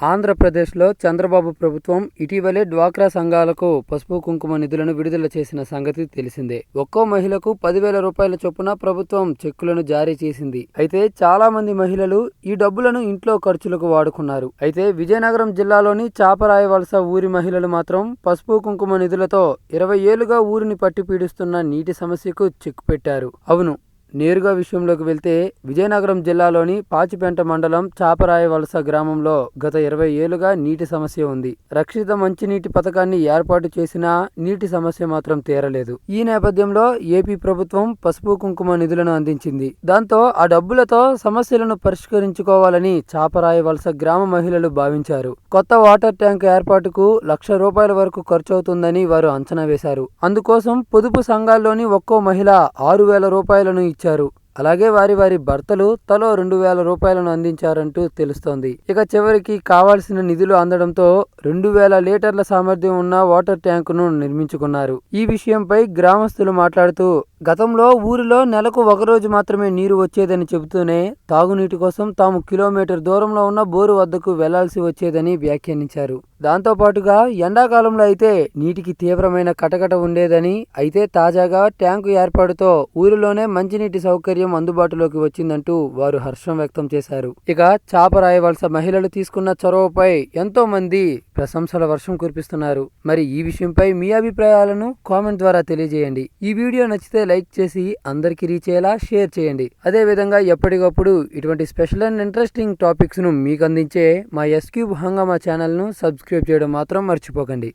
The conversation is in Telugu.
ఆంధ్రప్రదేశ్లో చంద్రబాబు ప్రభుత్వం ఇటీవలే డ్వాక్రా సంఘాలకు పసుపు కుంకుమ నిధులను విడుదల చేసిన సంగతి తెలిసిందే. ఒక్కో మహిళకు పదివేల రూపాయల చొప్పున ప్రభుత్వం చెక్కులను జారీ చేసింది. అయితే చాలా మంది మహిళలు ఈ డబ్బులను ఇంట్లో ఖర్చులకు వాడుకున్నారు. అయితే విజయనగరం జిల్లాలోని చాపరాయవలస ఊరి మహిళలు మాత్రం పసుపు కుంకుమ నిధులతో ఇరవై ఏళ్ళుగా ఊరిని పట్టి పీడిస్తున్న నీటి సమస్యకు చెక్ పెట్టారు. అవును నేరుగా విషయంలోకి వెళ్తే విజయనగరం జిల్లాలోని పాచిపెంట మండలం చాపరాయ వలస గ్రామంలో గత ఇరవై ఏళ్ళుగా నీటి సమస్య ఉంది. రక్షిత మంచినీటి పథకాన్ని ఏర్పాటు చేసినా నీటి సమస్య మాత్రం తీరలేదు. ఈ నేపథ్యంలో ఏపీ ప్రభుత్వం పసుపు కుంకుమ నిధులను అందించింది. దాంతో ఆ డబ్బులతో సమస్యలను పరిష్కరించుకోవాలని చాపరాయ వలస గ్రామ మహిళలు భావించారు. కొత్త వాటర్ ట్యాంక్ ఏర్పాటుకు లక్ష రూపాయల వరకు ఖర్చవుతుందని వారు అంచనా వేశారు. అందుకోసం పొదుపు సంఘాల్లోని ఒక్కో మహిళ ఆరు వేల రూపాయలను ఇచ్చారు. అలాగే వారి వారి భర్తలు తలో రెండు వేల రూపాయలను అందించారంటూ తెలుస్తోంది. ఇక చివరికి కావాల్సిన నిధులు అందడంతో రెండు వేల లీటర్ల సామర్థ్యం ఉన్న వాటర్ ట్యాంకును నిర్మించుకున్నారు. ఈ విషయంపై గ్రామస్తులు మాట్లాడుతూ గతంలో ఊరిలో నెలకు ఒకరోజు మాత్రమే నీరు వచ్చేదని చెబుతూనే తాగునీటి కోసం తాము కిలోమీటర్ దూరంలో ఉన్న బోరు వద్దకు వెళ్ళాల్సి వచ్చేదని వ్యాఖ్యానించారు. దాంతో పాటుగా ఎండాకాలంలో అయితే నీటికి తీవ్రమైన కటకట ఉండేదని అయితే తాజాగా ట్యాంకు ఏర్పాటుతో ఊరిలోనే మంచినీటి సౌకర్యం అందుబాటులోకి వచ్చిందంటూ వారు హర్షం వ్యక్తం చేశారు. ఇక చాప రాయవలస మహిళలు తీసుకున్న చొరవపై ఎంతో మంది ప్రశంసల వర్షం కురిపిస్తున్నారు. మరి ఈ విషయంపై మీ అభిప్రాయాలను కామెంట్ ద్వారా తెలియజేయండి. ఈ వీడియో నచ్చితే లైక్ చేసి అందరికీ రీచ్ అయ్యేలా షేర్ చేయండి. అదే విధంగా ఎప్పటికప్పుడు ఇటువంటి స్పెషల్ అండ్ ఇంట్రెస్టింగ్ టాపిక్స్ను మీకు అందించే మా ఎస్క్యూబ్ హంగామా ఛానల్ను సబ్స్క్రైబ్ చేయడం మాత్రం మర్చిపోకండి.